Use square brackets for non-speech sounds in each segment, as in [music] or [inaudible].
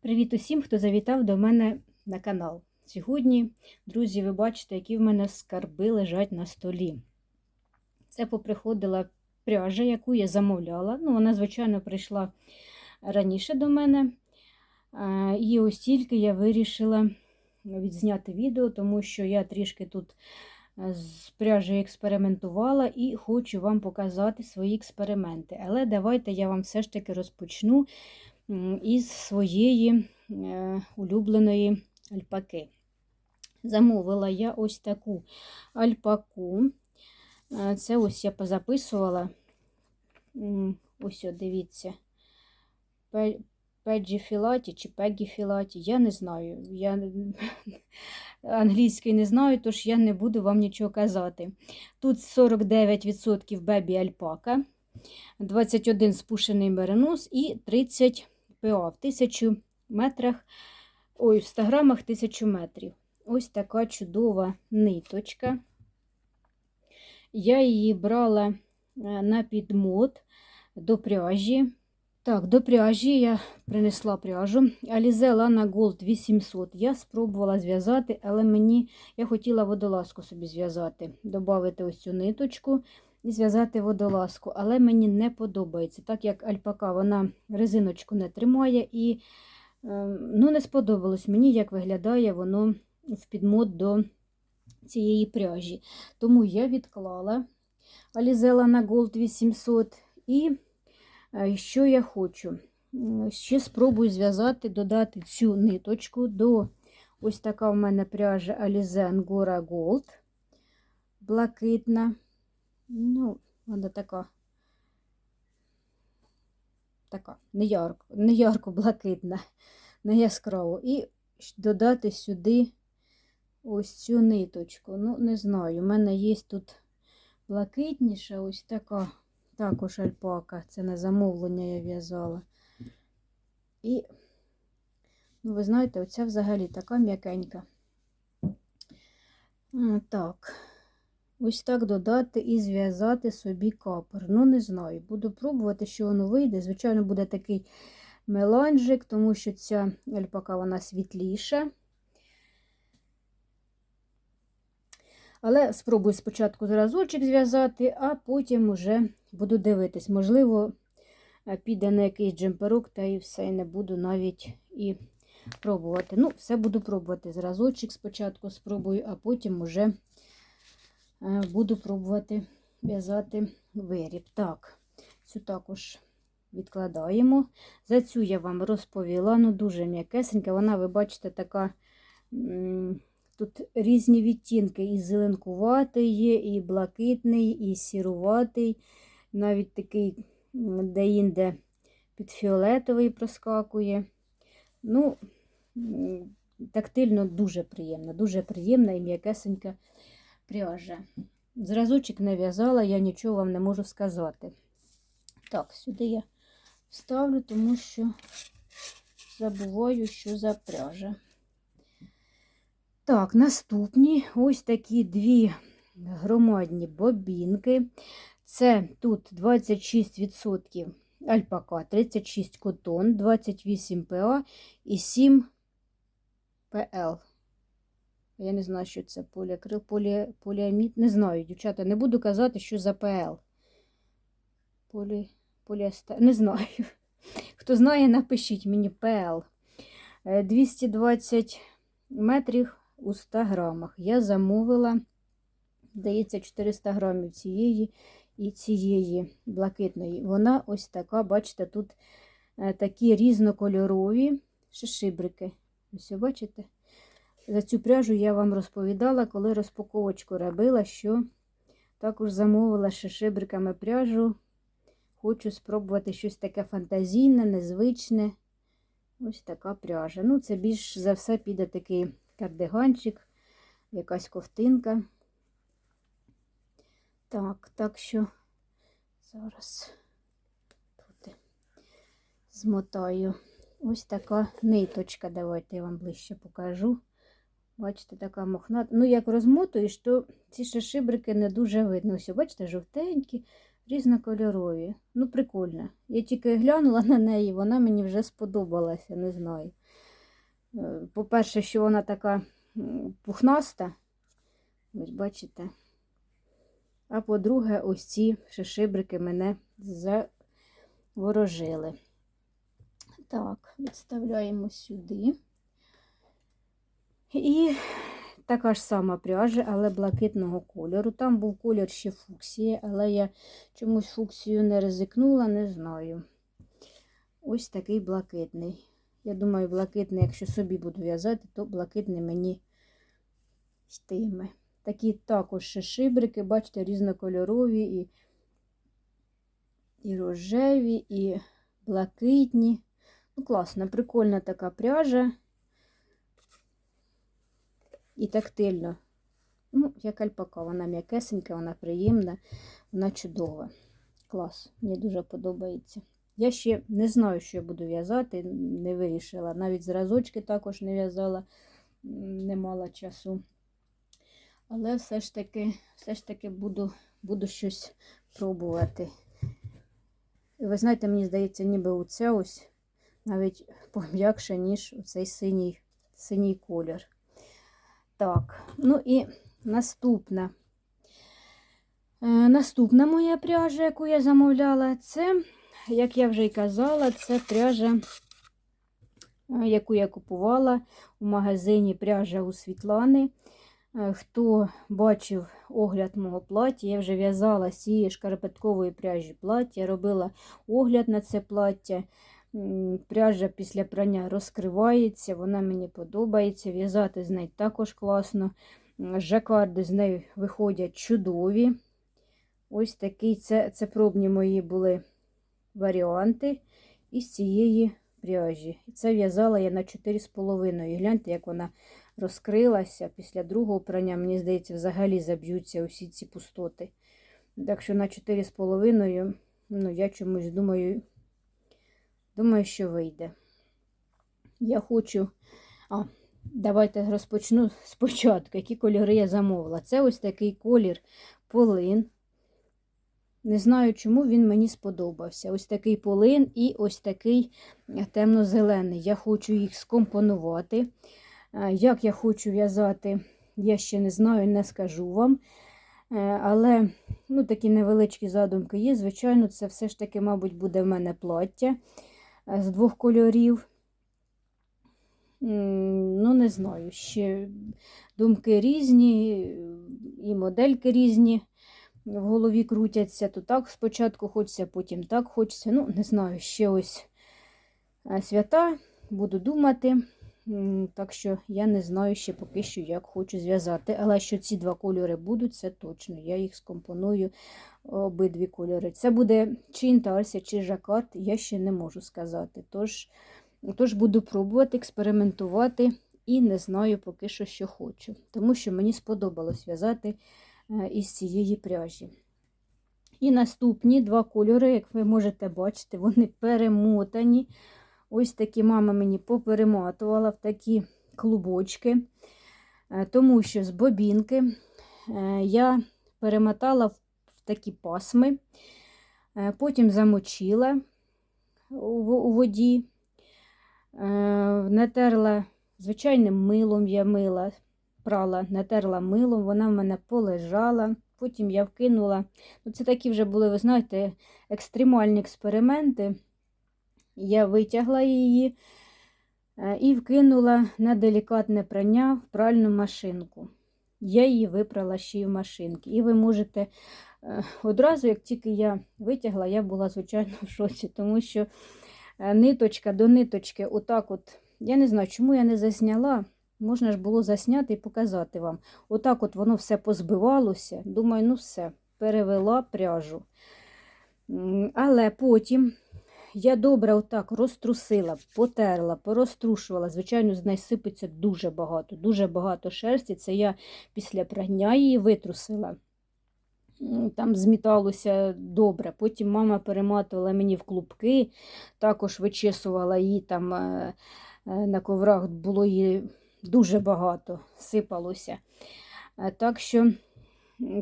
Привіт усім, хто завітав до мене на канал. Сьогодні, друзі, ви бачите, які в мене скарби лежать на столі. Це поприходила пряжа, яку я замовляла. Ну, вона, звичайно, прийшла раніше до мене. І ось тільки я вирішила відзняти відео, тому що я трішки тут е, з пряжею експериментувала і хочу вам показати свої експерименти. Але давайте я вам все ж таки розпочну із своєї е, улюбленої альпаки. Замовила я ось таку альпаку. Е, Це ось я позаписувала. Ось, дивіться. Пе- Педжі Філаті чи Пегі Філаті, я не знаю. Я [laughs] англійський не знаю, тож я не буду вам нічого казати. Тут 49% бебі альпака, 21 спушений меринос і 30 ПА в 1000 метрах, ой, в 100 грамах 1000 метрів. Ось така чудова ниточка. Я її брала е, на підмот до пряжі. Так, до пряжі я принесла пряжу. Alize Lana Gold 800. Я спробувала зв'язати, але мені я хотіла водолазку собі зв'язати, додати ось цю ниточку і зв'язати водолазку, але мені не подобається. Так як альпака вона резиночку не тримає, і е, ну, не сподобалось мені, як виглядає воно в підмот до цієї пряжі. Тому я відклала Alize Lana Gold 800 і Е, Що я хочу? Ще спробую зв'язати, додати цю ниточку до ось така в мене пряжа Alize Angora Gold. Блакитна. Ну, вона така. Така, не ярко, не ярко блакитна, не яскраво. І додати сюди ось цю ниточку. Ну, не знаю, у мене є тут блакитніша, ось така. Також альпака, це на замовлення я в'язала. І, ну, ви знаєте, оця взагалі така м'якенька. Так, ось так додати і зв'язати собі капор. Ну, не знаю, буду пробувати, що воно вийде. Звичайно, буде такий меланжик, тому що ця альпака вона світліша. Але спробую спочатку зразочок зв'язати, а потім вже буду дивитись. Можливо, е, піде на якийсь джемперок, та і все, не буду навіть і пробувати. Ну, все буду пробувати. Зразочок спочатку спробую, а потім вже е, буду пробувати в'язати виріб. Так, цю також відкладаємо. За цю я вам розповіла, ну дуже м'якесенька. Вона, ви бачите, така. Тут різні відтінки, і зеленкуватий є, і блакитний, і сіруватий, навіть такий де-інде під фіолетовий проскакує. Ну, тактильно дуже приємна, дуже приємна і м'якесенька пряжа. Зразочок не в'язала, я нічого вам не можу сказати. Так, сюди я вставлю, тому що забуваю, що за пряжа. Так, наступні ось такі дві громадні бобінки. Це тут 26% альпака, 36 котон, 28 ПА і 7 ПЛ. Я не знаю, що це поліакрил, полі, поліамід. Не знаю, дівчата, не буду казати, що за ПЛ. Полі, поліестер. Не знаю. [laughs] Хто знає, напишіть мені ПЛ. Е, 220 метрів у 100 грамах. Я замовила, здається, 400 грамів цієї і цієї блакитної. Вона ось така, бачите, тут е, такі різнокольорові шишибрики. Ось, бачите? За цю пряжу я вам розповідала, коли розпаковочку робила, що також замовила шишибриками пряжу. Хочу спробувати щось таке фантазійне, незвичне. Ось така пряжа. Ну, це більш за все піде такий кардиганчик, якась ковтинка. Так, так що зараз тут змотаю. Ось така ниточка. Давайте я вам ближче покажу. Бачите, така мохната. Ну, як розмотуєш, то ці шишибрики не дуже видно. Ось, бачите, жовтенькі, Різнокольорові. Ну, прикольно. Я тільки глянула на неї, вона мені вже сподобалася, не знаю. Е, По-перше, що вона така пухнаста. Ось бачите. А по-друге, ось ці шишибрики мене заворожили. Так, відставляємо сюди. І така ж сама пряжа, але блакитного кольору. Там був колір ще фуксія, але я чомусь фуксію не ризикнула, не знаю. Ось такий блакитний. Я думаю, блакитний, якщо собі буду в'язати, то блакитний мені йтиме. Такі також ще шибрики, бачите, різнокольорові і, і рожеві, і блакитні. Ну, класна, прикольна така пряжа. І тактильно. Ну, як альпака, вона м'якесенька, вона приємна, вона чудова. Клас, мені дуже подобається. Я ще не знаю, що я буду в'язати, не вирішила. Навіть зразочки також не в'язала, не мала часу. Але все ж таки, все ж таки буду, буду щось пробувати. І ви знаєте, мені здається, ніби оце ось навіть пом'якше, ніж цей синій, синій колір. Так, ну і наступна. Е, наступна моя пряжа, яку я замовляла, це, як я вже й казала, це пряжа, е, яку я купувала у магазині пряжа у Світлани. Е, Хто бачив огляд мого плаття, я вже в'язала з цієї шкарпеткової пряжі плаття, робила огляд на це плаття. Пряжа після прання розкривається, вона мені подобається. В'язати з нею також класно. Жакарди з нею виходять чудові. Ось такий це, це пробні мої були варіанти із цієї пряжі. Це в'язала я на 4,5. Гляньте, як вона розкрилася після другого прання. Мені здається, взагалі заб'ються усі ці пустоти. Так що на 4,5, ну, я чомусь думаю, думаю, що вийде. Я хочу. А, давайте розпочну спочатку, які кольори я замовила. Це ось такий колір полин. Не знаю, чому він мені сподобався. Ось такий полин і ось такий темно-зелений. Я хочу їх скомпонувати. Е, Як я хочу в'язати, я ще не знаю, не скажу вам. Е, Але ну, такі невеличкі задумки є. Звичайно, це все ж таки, мабуть, буде в мене плаття з двох кольорів. Ну, не знаю, ще думки різні, і модельки різні в голові крутяться. То так спочатку хочеться, потім так хочеться. Ну, не знаю, ще ось е, свята, буду думати. Так що я не знаю ще поки що, як хочу зв'язати. Але що ці два кольори будуть, це точно. Я їх скомпоную обидві кольори. Це буде чи інтарсія, чи жакард, я ще не можу сказати. Тож, тож буду пробувати, експериментувати і не знаю поки що, що хочу. Тому що мені сподобалось в'язати е, із цієї пряжі. І наступні два кольори, як ви можете бачити, вони перемотані. Ось такі мама мені поперематувала в такі клубочки, Е, тому що з бобінки е, я перемотала в такі пасми, е, потім замочила у воді, натерла звичайним милом я мила, прала, натерла милом, вона в мене полежала. Потім я вкинула. Ну, це такі вже були, ви знаєте, екстремальні експерименти. Я витягла її е, і вкинула на делікатне прання в пральну машинку. Я її випрала ще й в машинки. І ви можете е, одразу, як тільки я витягла, я була, звичайно, [laughs] в шоці, тому що е, ниточка до ниточки, отак от, я не знаю, чому я не засняла. Можна ж було засняти і показати вам. Отак от воно все позбивалося. Думаю, ну все, перевела пряжу. Але потім я добре отак розтрусила, потерла, порозтрушувала. Звичайно, з неї сипеться дуже багато, дуже багато шерсті. Це я після прання її витрусила. Там зміталося добре. Потім мама перематувала мені в клубки, також вичесувала її там е, е, на коврах, було її дуже багато, сипалося. Е, Так що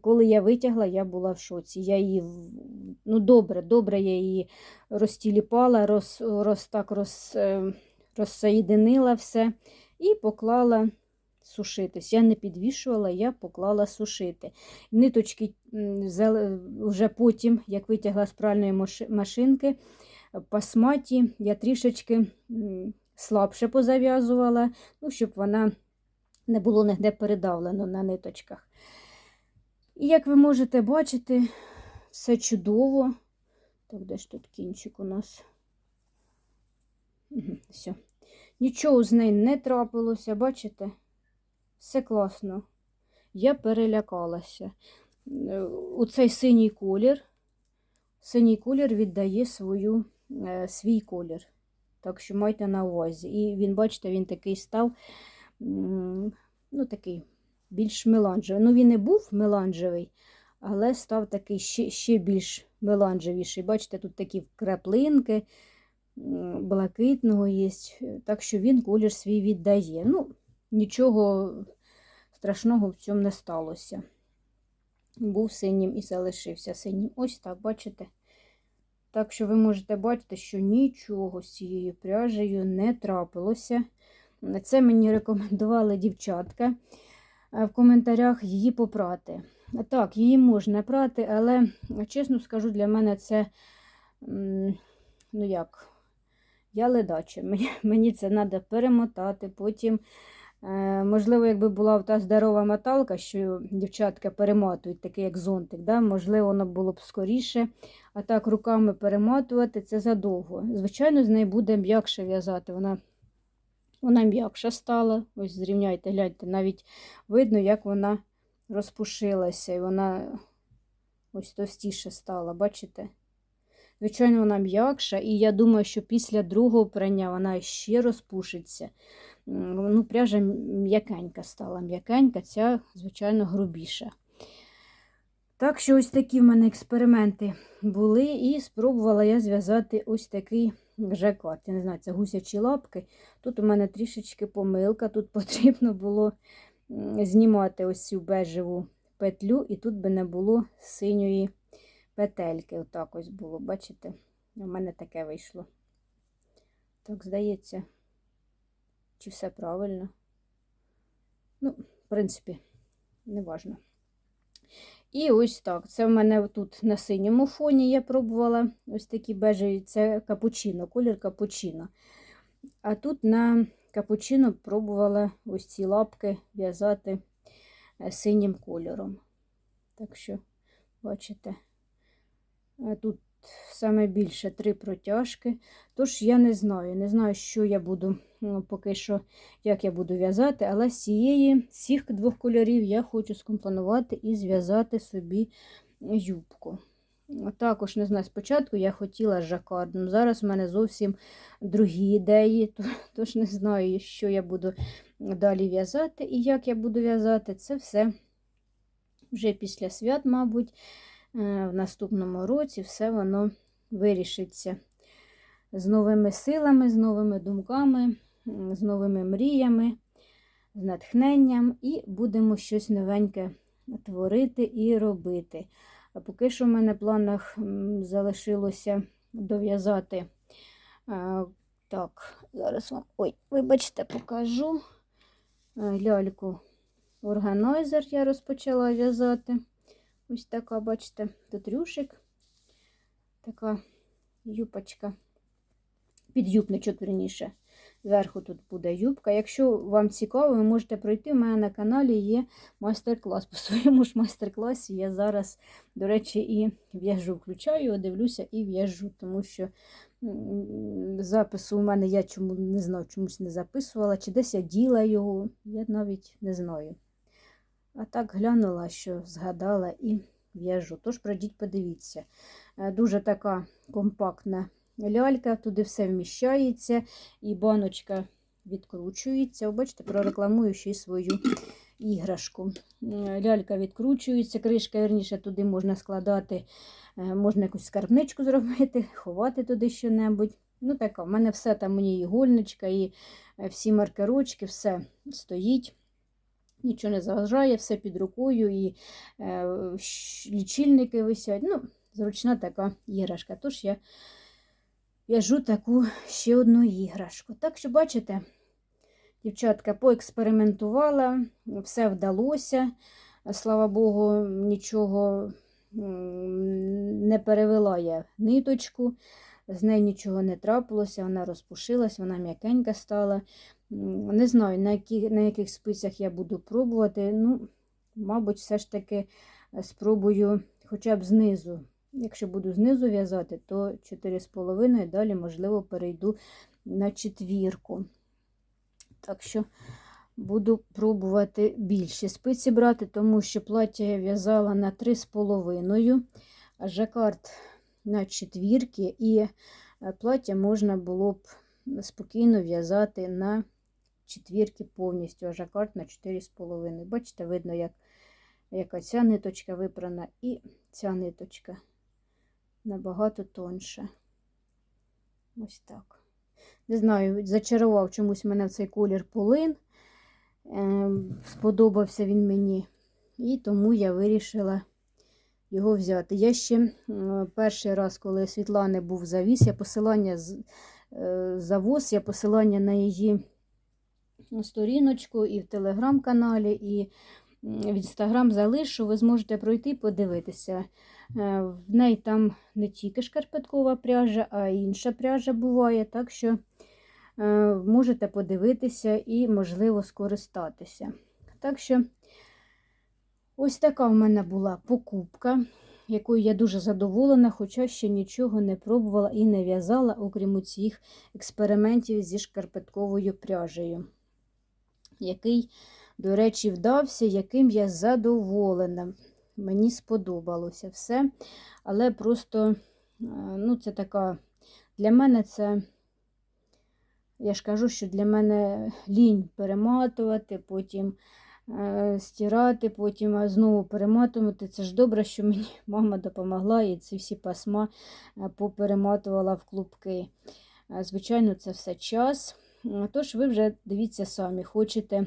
коли я витягла, я була в шоці. Я її ну, добре, добре я її розтіліпала, роз, роз, так роз, е, розсоєдинила все і поклала сушитись. Я не підвішувала, я поклала сушити. Ниточки вже потім, як витягла з пральної машинки, пасматі, я трішечки слабше позав'язувала, ну, щоб вона не було ніде передавлено на ниточках. І як ви можете бачити, все чудово. Так, де ж тут кінчик у нас? Все. Нічого з нею не трапилося, бачите? Все класно. Я перелякалася. Е, У цей синій колір, синій колір віддає свою, е, свій колір. Так що майте на увазі. І він, бачите, він такий став, ну, такий більш меланжевий. Ну, він і був меланжевий, але став такий ще, ще більш меланжевіший. Бачите, тут такі краплинки блакитного є. Так що він колір свій віддає. Ну, нічого страшного в цьому не сталося. Був синім і залишився синім. Ось так, бачите? Так що ви можете бачити, що нічого з цією пряжею не трапилося. Це мені рекомендували дівчатка в коментарях її попрати. Так, її можна прати, але, чесно скажу, для мене це, ну як, я ледача. [laughs] Мені, мені це треба перемотати, потім. Е, Можливо, якби була та здорова моталка, що дівчатка перематують, такий як зонтик, да? можливо, воно було б скоріше. А так руками перематувати це задовго. Звичайно, з нею буде м'якше в'язати. Вона, вона м'якша стала. Ось зрівняйте, гляньте, навіть видно, як вона розпушилася, і вона ось товстіше стала, бачите? Звичайно, вона м'якша, і я думаю, що після другого прання вона ще розпушиться. Ну, пряжа м'якенька стала. М'якенька, ця, звичайно, грубіша. Так що ось такі в мене експерименти були, і спробувала я зв'язати ось такий жакард. Я не знаю, це гусячі лапки. Тут у мене трішечки помилка. Тут [laughs] потрібно було знімати ось цю бежеву петлю, і тут би не було синьої петельки. Отак ось було, бачите? У мене таке вийшло. Так, здається, чи все правильно? Ну, в принципі, не важно. І ось так. Це в мене тут на синьому фоні я пробувала ось такі бежеві, це капучино, колір капучино. А тут на капучино пробувала ось ці лапки в'язати е, синім кольором. Так що, бачите, тут саме більше три протяжки. Тож я не знаю, не знаю, що я буду ну, поки що, як я буду в'язати, але з цієї, цих двох кольорів я хочу скомпонувати і зв'язати собі юбку. Також, не знаю, спочатку я хотіла жакардом. Зараз в мене зовсім другі ідеї, [laughs] тож не знаю, що я буду далі в'язати і як я буду в'язати. Це все вже після свят, мабуть, в наступному році все воно вирішиться з новими силами, з новими думками, з новими мріями, з натхненням, і будемо щось новеньке творити і робити. А поки що в мене в планах залишилося дов'язати. Так, зараз вам, ой, вибачте, покажу е, ляльку. Органайзер я розпочала в'язати. Ось така, бачите, тут рюшик, така юпочка підюбничок, верніше. Зверху тут буде юбка. Якщо вам цікаво, ви можете пройти. У мене на каналі є майстер-клас. [laughs] По своєму ж майстер-класі я зараз, до речі, і в'яжу, включаю, дивлюся і в'яжу, тому що запису у мене я чому не знаю, чомусь не записувала, чи десь я діла його, я навіть не знаю. А так глянула, що згадала і в'яжу. Тож пройдіть, подивіться. Е, Дуже така компактна лялька, туди все вміщається, і баночка відкручується. Бачите, прорекламую ще й свою іграшку. Е, Лялька відкручується, кришка, верніше, туди можна складати, е, можна якусь скарбничку зробити, ховати туди що-небудь. Ну, така, в мене все там, мені і гольничка, і всі маркерочки, все стоїть. Нічого не заважає, все під рукою, і е, лічильники висять. Ну, зручна така іграшка. Тож я в'яжу таку ще одну іграшку. Так що, бачите, дівчатка поекспериментувала, все вдалося. Слава Богу, нічого не перевела я ниточку, з нею нічого не трапилося, вона розпушилась, вона м'якенька стала. Не знаю, на, які, на яких спицях я буду пробувати. Ну, мабуть, все ж таки е, спробую хоча б знизу. Якщо буду знизу в'язати, то 4,5, далі, можливо, перейду на четвірку. Так що буду пробувати більші спиці брати, тому що плаття я в'язала на 3,5, а жакард на четвірки, і е, плаття можна було б спокійно в'язати на четвірки повністю, а жакард на 4,5. Бачите, видно, як, яка ця ниточка випрана і ця ниточка набагато тонша. Ось так. Не знаю, зачарував чомусь мене цей колір полин. Е, сподобався він мені. І тому я вирішила його взяти. Я ще перший раз, коли Світлани був завіс, я посилання е, завоз, я посилання на її сторіночку і в телеграм-каналі, і в інстаграм залишу. Ви зможете пройти подивитися. Е, В неї там не тільки шкарпеткова пряжа, а й інша пряжа буває. Так що е, можете подивитися і, можливо, скористатися. Так що, ось така в мене була покупка, якою я дуже задоволена, хоча ще нічого не пробувала і не в'язала, окрім цих експериментів зі шкарпетковою пряжею, який, до речі, вдався, яким я задоволена. Мені сподобалося все. Але просто, е, ну, це така, для мене це, я ж кажу, що для мене лінь перематувати, потім е, стирати, потім знову перематувати. Це ж добре, що мені [laughs] мама допомогла і ці всі пасма е, поперематувала в клубки. Е, Звичайно, це все час. Тож ви вже дивіться самі, хочете.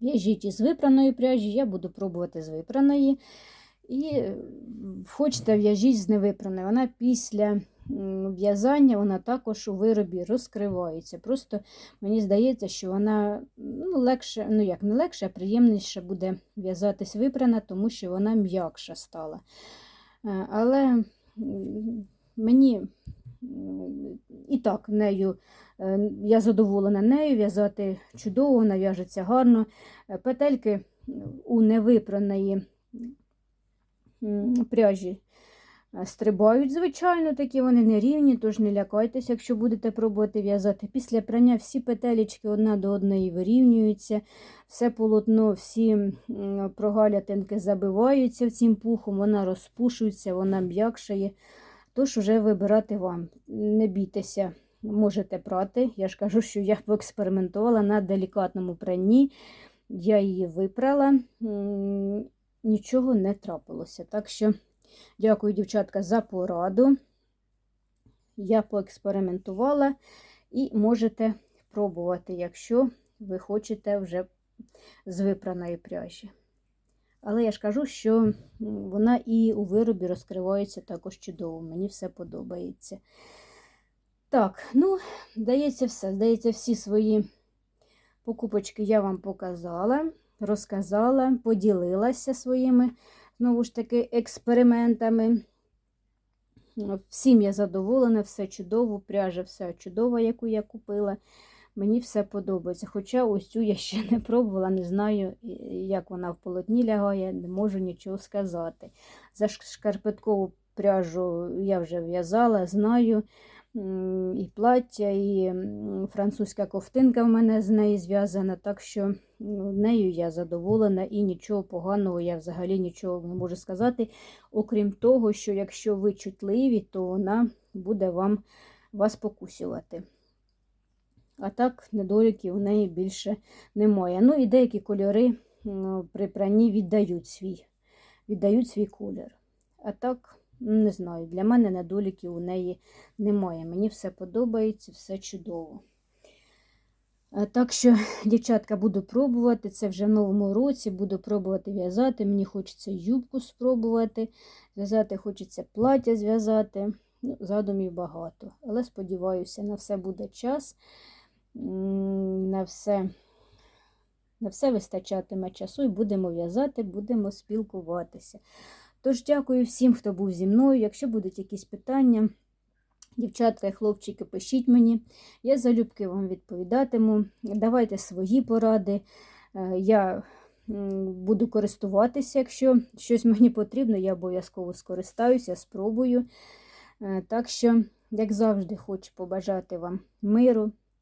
В'яжіть із випраної пряжі, я буду пробувати з випраної. І е, хочете в'яжіть з невипраної. Вона після в'язання вона також у виробі розкривається. Просто мені здається, що вона ну, легше, ну як не легше, а приємніше буде в'язатись випрана, тому що вона м'якша стала. Е, Але мені і так нею. Е, Я задоволена нею, в'язати чудово, вона в'яжеться гарно. Е, Петельки у невипраної пряжі е, стрибають, звичайно, такі вони нерівні, тож не лякайтеся, якщо будете пробувати в'язати. Після прання всі петелечки одна до одної вирівнюються, все полотно, всі прогалятинки забиваються цим пухом, вона розпушується, вона м'якшає. Тож уже вибирати вам. Не бійтеся можете прати. Я ж кажу, що я поекспериментувала на делікатному пранні. Я її випрала, нічого не трапилося. Так що дякую, дівчатка, за пораду. Я поекспериментувала і можете пробувати, якщо ви хочете вже з випраної пряжі. Але я ж кажу, що вона і у виробі розкривається також чудово. Мені все подобається. Так, ну, здається, все. Здається, всі свої покупочки я вам показала, розказала, поділилася своїми, знову ж таки, експериментами. Всім я задоволена, все чудово, пряжа все чудова, яку я купила. Мені все подобається. Хоча ось цю я ще не пробувала, не знаю, як вона в полотні лягає, не можу нічого сказати. За шкарпеткову пряжу я вже в'язала, знаю. І плаття, і французька ковтинка в мене з неї зв'язана, так що ну, нею я задоволена і нічого поганого я взагалі нічого не можу сказати. Окрім того, що якщо ви чутливі, то вона буде вам вас покусювати. А так, недоліків у неї більше немає. Ну і деякі кольори при пранні віддають свій, віддають свій колір. А так, не знаю, для мене недоліків у неї немає. Мені все подобається, все чудово. Так що, [laughs] дівчатка, буду пробувати. Це вже в новому році. Буду пробувати в'язати. Мені хочеться юбку спробувати. Зв'язати хочеться плаття зв'язати. Ну, задумів багато. Але сподіваюся, на все буде час. На все, на все вистачатиме часу і будемо в'язати, будемо спілкуватися. Тож, дякую всім, хто був зі мною. Якщо будуть якісь питання, дівчатка і хлопчики, пишіть мені. Я залюбки вам відповідатиму. Давайте свої поради. Е, Я буду користуватися, якщо щось мені потрібно, я обов'язково скористаюся, спробую. Е, Так що, як завжди, хочу побажати вам миру,